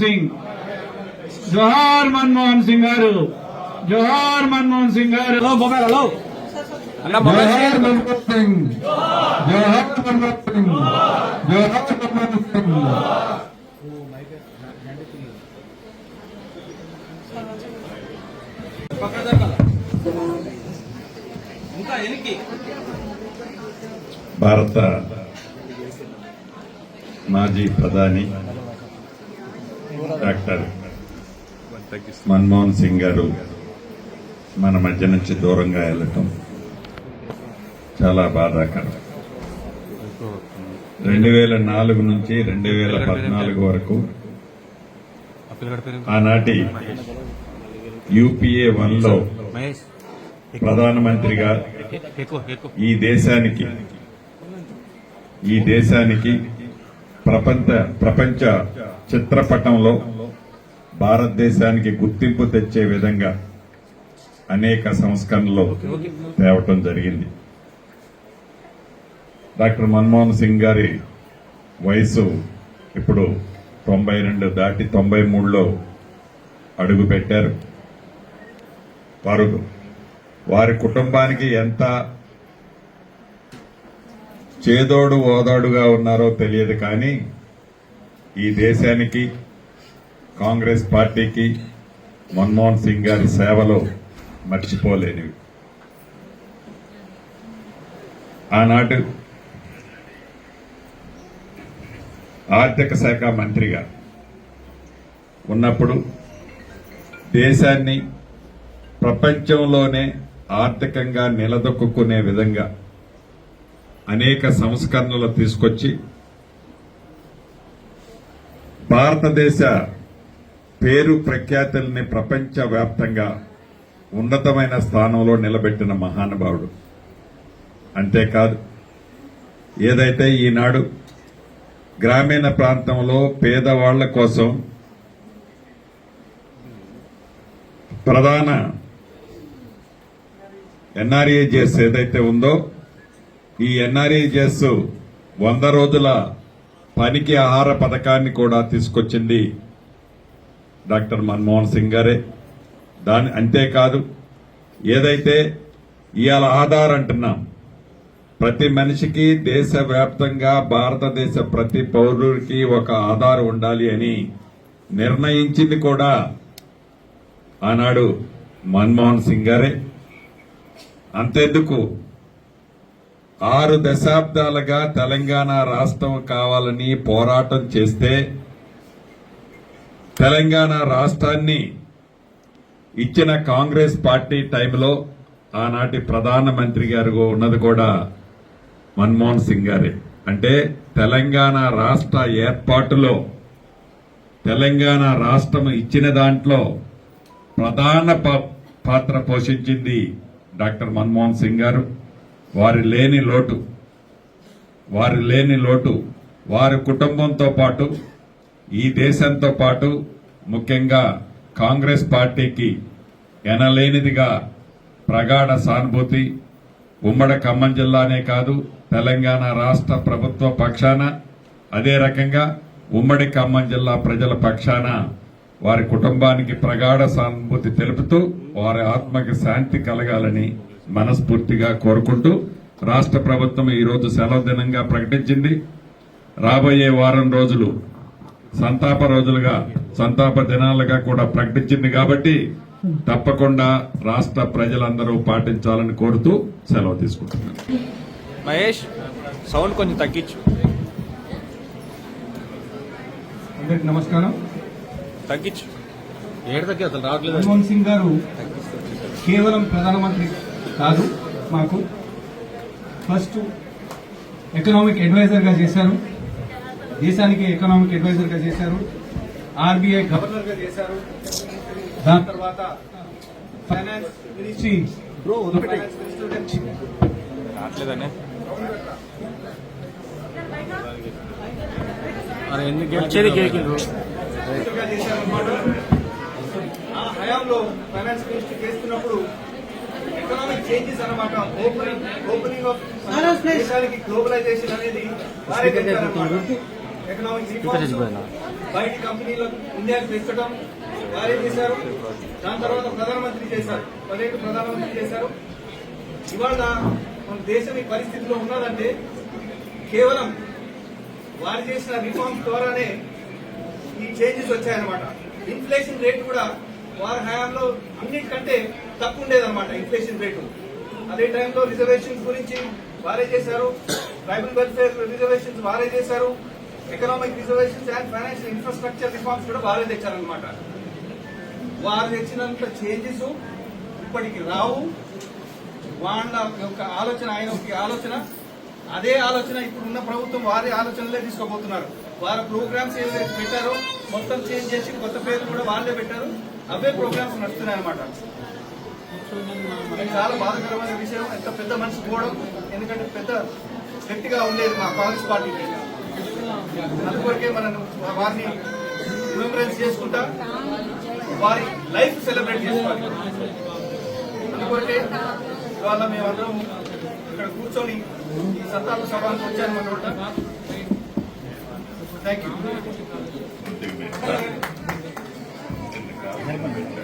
సింగ్. జోహార్ మన్మోహన్ సింగ్ గారు. జోహార్ మన్మోహన్ సింగ్ గారు. Hello mobile hello. జోహార్ మన్మోహన్ సింగ్. జోహార్ మన్మోహన్ సింగ్. జోహార్ మన్మోహన్ సింగ్. ఇంకా ఎనికి భారత మాజీ ప్రధాని డాక్టర్ మన్మోహన్ సింగ్ గారు మన మధ్య నుంచి దూరంగా వెళ్ళటం చాలా బాధాకరం. రెండు వేల నాలుగు నుంచి రెండు వేల పద్నాలుగు వరకు ఆనాటి యూపీఏ వన్లో ప్రధానమంత్రిగా ఈ దేశానికి ఈ దేశానికి ప్రపంచ ప్రపంచ చిత్రపటంలో భారతదేశానికి గుర్తింపు తెచ్చే విధంగా అనేక సంస్కరణలు తేవటం జరిగింది. డాక్టర్ మన్మోహన్ సింగ్ గారి వయసు ఇప్పుడు తొంభై రెండు దాటి తొంభై మూడులో అడుగు పెట్టారు. వారు వారి కుటుంబానికి ఎంత చేదోడు ఓదాడుగా ఉన్నారో తెలియదు కానీ ఈ దేశానికి కాంగ్రెస్ పార్టీకి మన్మోహన్ సింగ్ గారి సేవలు మర్చిపోలేనివి. ఆనాడు ఆర్థిక శాఖ మంత్రిగా ఉన్నప్పుడు దేశాన్ని ప్రపంచంలోనే ఆర్థికంగా నిలదొక్కునే విధంగా అనేక సంస్కరణలు తీసుకొచ్చి భారతదేశ పేరు ప్రఖ్యాతుల్ని ప్రపంచవ్యాప్తంగా ఉన్నతమైన స్థానంలో నిలబెట్టిన మహానుభావుడు. అంతేకాదు ఏదైతే ఈనాడు గ్రామీణ ప్రాంతంలో పేదవాళ్ళ కోసం ప్రధాన ఎన్ఆర్ఏజెస్ ఏదైతే ఉందో ఈ ఎన్ఆర్ఏజెస్ వంద రోజుల పనికి ఆహార పథకాన్ని కూడా తీసుకొచ్చింది డాక్టర్ మన్మోహన్ సింగ్ గారే. దాని అంతేకాదు ఏదైతే ఇవాళ ఆధార్ అంటున్నాం ప్రతి మనిషికి దేశవ్యాప్తంగా భారతదేశ ప్రతి పౌరుడికి ఒక ఆధార్ ఉండాలి అని నిర్ణయించింది కూడా ఆనాడు మన్మోహన్ సింగ్ గారే. అంతెందుకు? ఆరు దశాబ్దాలుగా తెలంగాణ రాష్ట్రం కావాలని పోరాటం చేస్తే తెలంగాణ రాష్ట్రాన్ని ఇచ్చిన కాంగ్రెస్ పార్టీ టైంలో ఆనాటి ప్రధానమంత్రి గారు ఉన్నది కూడా మన్మోహన్ సింగ్ గారే. అంటే తెలంగాణ రాష్ట్ర ఏర్పాటులో తెలంగాణ రాష్ట్రం ఇచ్చిన దాంట్లో ప్రధాన పాత్ర పోషించింది డాక్టర్ మన్మోహన్ సింగ్ గారు. వారి లేని లోటు వారి లేని లోటు వారి కుటుంబంతో పాటు ఈ దేశంతో పాటు ముఖ్యంగా కాంగ్రెస్ పార్టీకి ఎనలేనిదిగా ప్రగాఢ సానుభూతి ఉమ్మడి ఖమ్మం జిల్లానే కాదు తెలంగాణ రాష్ట్ర ప్రభుత్వ పక్షాన అదే రకంగా ఉమ్మడి ఖమ్మం జిల్లా ప్రజల పక్షాన వారి కుటుంబానికి ప్రగాఢ సానుభూతి తెలుపుతూ వారి ఆత్మకి శాంతి కలగాలని మనస్ఫూర్తిగా కోరుకుంటూ రాష్ట్ర ప్రభుత్వం ఈ రోజు సెలవు దినంగా ప్రకటించింది. రాబోయే వారం రోజులు సంతాప రోజులుగా సంతాప దినాలుగా కూడా ప్రకటించింది కాబట్టి తప్పకుండా రాష్ట్ర ప్రజలందరూ పాటించాలని కోరుతూ సెలవు తీసుకుంటున్నాను. మహేష్ సౌండ్ కొంచెం తగ్గించు. అందరికి నమస్కారం. తగ్గించు. ఏడు తగ్గి అసలు రావట్లేదు మన్మోహన్ సింగ్ గారు కేవలం ప్రధానమంత్రి కాదు మాకు ఫస్ట్ ఎకనామిక్ అడ్వైజర్గా చేశారు. దేశానికి ఎకనామిక్ అడ్వైజర్గా చేశారు. ఆర్బీఐ గవర్నర్గా చేశారు. దాని తర్వాత ఫైనాన్స్ మినిస్ట్రీ ఫైనాన్స్ ఆ హయాంలో మినిస్టర్ చేస్తున్నప్పుడు ఎకనామిక్ చేంజెస్ అన్నమాట. ఓపెనింగ్ ఓపెనింగ్ ఆఫ్ దేశానికి గ్లోబలైజేషన్ అనేది ఎకనామిక్ రిఫార్మ్స్ బయట కంపెనీలకు ఇండియాకి తెచ్చడం వారే చేశారు. దాని తర్వాత ప్రధానమంత్రి చేశారు. పదిహేడు ప్రధానమంత్రి చేశారు. ఇవాళ మన దేశం ఈ పరిస్థితిలో ఉన్నదంటే కేవలం వారు చేసిన రిఫార్మ్స్ ద్వారానే ఈ చేంజెస్ వచ్చాయన్నమాట. ఇన్ఫ్లేషన్ రేట్ కూడా వారి హయాంలో అన్నిటికంటే తక్కువ ఉండేదన్నమాట ఇన్ఫ్లేషన్ రేటు అదే టైంలో రిజర్వేషన్స్ గురించి వారే చేశారు. ట్రైబల్ వెల్ఫేర్ రిజర్వేషన్స్ వారే చేశారు. Economic reservations and financial infrastructure reforms కూడా వారే తెచ్చారనమాట వారు తెచ్చినంత చేంజెస్ ఇప్పటికి రావు. వాళ్ళ యొక్క ఆలోచన ఆయన యొక్క ఆలోచన అదే ఆలోచన ఇప్పుడు ఉన్న ప్రభుత్వం వారి ఆలోచనలే తీసుకోబోతున్నారు. వారి ప్రోగ్రామ్స్ ఏదైతే పెట్టారో మొత్తం చేంజ్ చేసి కొత్త పేర్లు కూడా వాళ్ళే పెట్టారు. అవే ప్రోగ్రామ్స్ నడుస్తున్నాయి అనమాట చాలా బాధకరమైన విషయం. ఎంత పెద్ద మనిషి పోవడం ఎందుకంటే పెద్ద గట్టిగా ఉండేది మా కాంగ్రెస్ పార్టీ అందువరకే మనం వారిని రిమెంబరెన్స్ చేసుకుంటా వారి లైఫ్ సెలబ్రేట్ చేసుకోవాలి అందుకొరకే ఇవాళ మేమందరం ఇక్కడ కూర్చొని ఈ సత్తాప సభానికి వచ్చాను థ్యాంక్ యూ Né, recomendo.